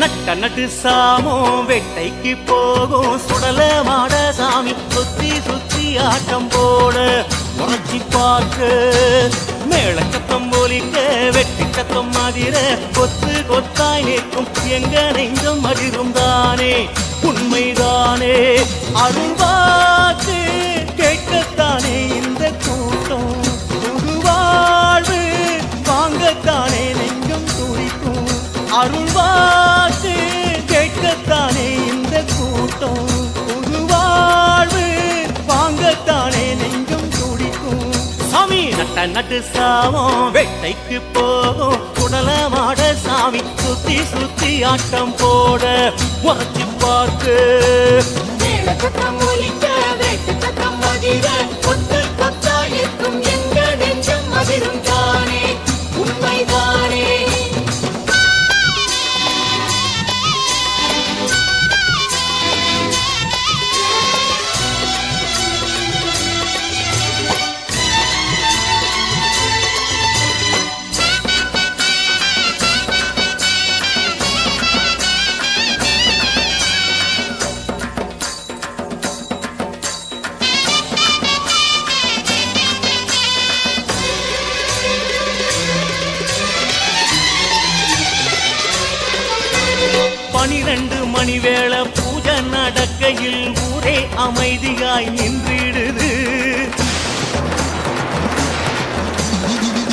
நட்ட நட்டு சாமோ வெட்டைக்கு போகும். சுடல மாட சாமி சுத்தி சுத்தி ஆட்டம் போட உணர்ச்சி பார்க்க மேள சத்தம் போலிக்க வெட்டி சத்தம் மாதிர கொத்து கொத்தாய் நிற்கும். எங்க நெஞ்சம் அதிரும் தானே? உண்மைதானே? அருள்வா நட்ட சாமம் வெட்டைக்கு போகும் குடல மாட சாமி சுத்தி சுத்தி ஆட்டம் போட உரைச்சி வேட்டுச்சத்தம் அதிர, கொத்து எங்க நெஞ்சம் அதிரும் பனிரெண்டு மணி வேளை பூஜை நடக்கையில் ஊரே அமைதியாய் நின்றிடுது.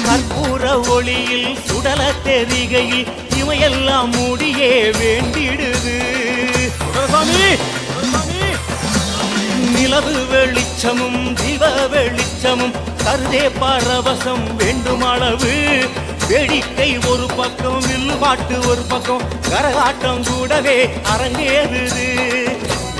கற்பூர ஒளியில் சுடல தெரிகையில் இவையெல்லாம் முடியே வேண்டிடுது. நிலவு வெளிச்சமும் திவ வெளிச்சமும் கருதே பரவசம் வேண்டும் அளவு வேடிக்கை ஒரு பக்கம் வில்லுபாட்டு ஒரு பக்கம். கரகாட்டம் கூடவே அரங்கேறுது.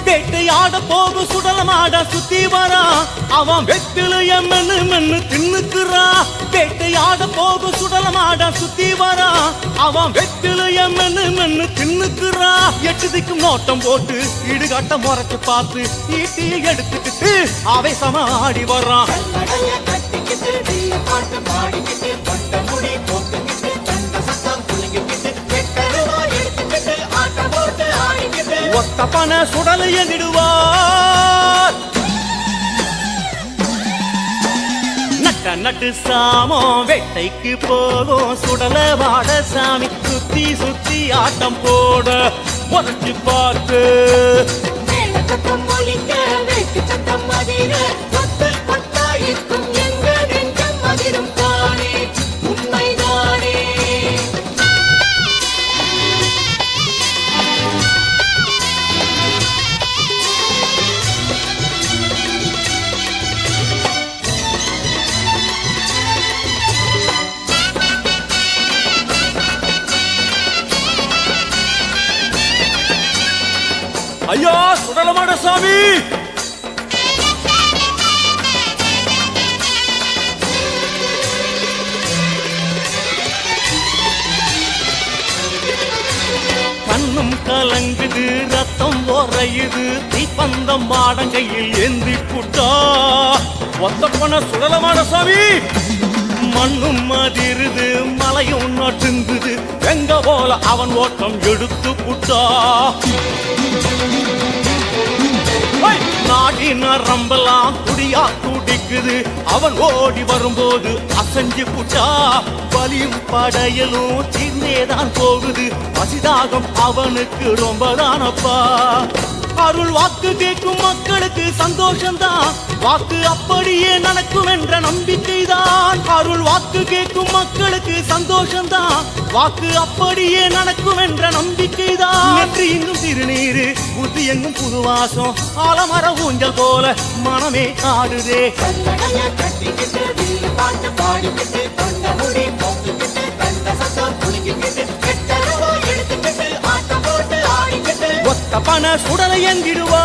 வேட்டையாட போக சுடலமாட சுத்தி வரா. அவன் வெட்டில எம்மன்னு மென்னு தின்னுக்குறா. வேட்டையாட போக சுடலமாட சுத்தி வரா. அவன் வெட்டில எம்மன்னு மென்னு தின்னுக்குறா. எட்டு திக்கும் நோட்டம் போட்டு இடுகாட்டம் முறைச்சு பார்த்து ஈட்டியை எடுத்துக்கிட்டு அவை சமாடி வர்றான். ஒத்த பன சுடலை எங்கிடுவார் நட்ட நட்டு சாமம் வேட்டைக்கு போகும் சுடல வாட சாமி சுத்தி சுத்தி ஆட்டம் போட உதச்சு பார்த்து. மேளச்சத்தம் ஒலிக்க, வேட்டுச்சத்தம் அதிர, கொத்து கொத்தாயிருக்கும் ஐயா சுடலமாட சாமி! கண்ணும் கலங்குது ரத்தம் உறையுது தீப்பந்தம் மாடங்கையில் ஏந்தி புட்டா. ஒத்த சுடலமான சாமி! மண்ணும் அதிருது மலையும் நட்டுங்குது. எங்க போல அவன் ஓட்டம் எடுத்து புட்டா? ஹை! நாடி நரம்பெல்லாம் துடியா துடிக்குது அவன் ஓடி வரும்போது அசஞ்சு புட்டா. வலியும் படையலும் சின்னேதான் போகுது. பசிதாகம் அவனுக்கு ரொம்ப தானப்பா. அருள் வாக்கு கேட்கும் மக்களுக்கு சந்தோஷம்தான். வாக்கு அப்படியே நடக்கும் என்ற நம்பிக்கைதான். அருள் வாக்கு கேட்கும் மக்களுக்கு சந்தோஷம்தான். வாக்கு அப்படியே நடக்கும் என்ற நம்பிக்கைதான். நன்றி இன்னும் திருநீரு புத்தி எங்கும் புதுவாசம். ஆலமர ஊஞ்சல் போல மனமே ஆடுதே. ஒத்த பண சுடலை எங்கிடுவா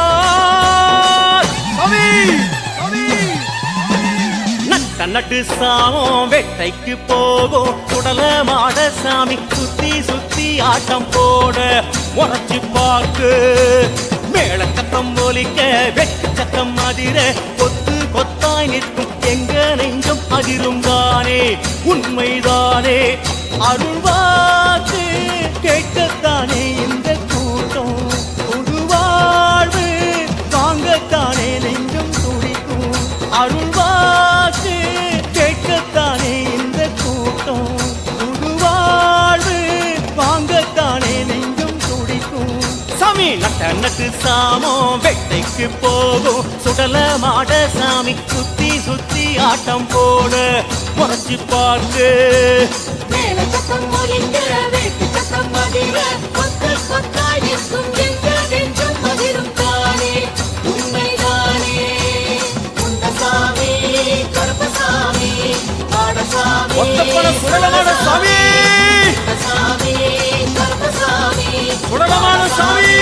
நட்ட நட்டு சாமம் வெட்டைக்கு போகும் சுடல மாட சாமி சுத்தி சுத்தி ஆட்டம் போட உரைச்சு பார்க்கு மேல சத்தம் ஒலிக்க வெட்டு சத்தம் அதிர கொத்து கொத்தாய் நிற்கும் எங்க நெஞ்சம் அதிரும் தானே? உண்மைதானே. அருள்வாக்கு கேட்கத்தானே இந்த தன்னத்து சாமோ வெட்டைக்கு போகும் சுடல மாட சாமி சுத்தி சுத்தி ஆட்டம் போட முறைச்சு பார்த்து. ஒத்தப்பட சுடலமான சாமி. சுடலமான சாமி.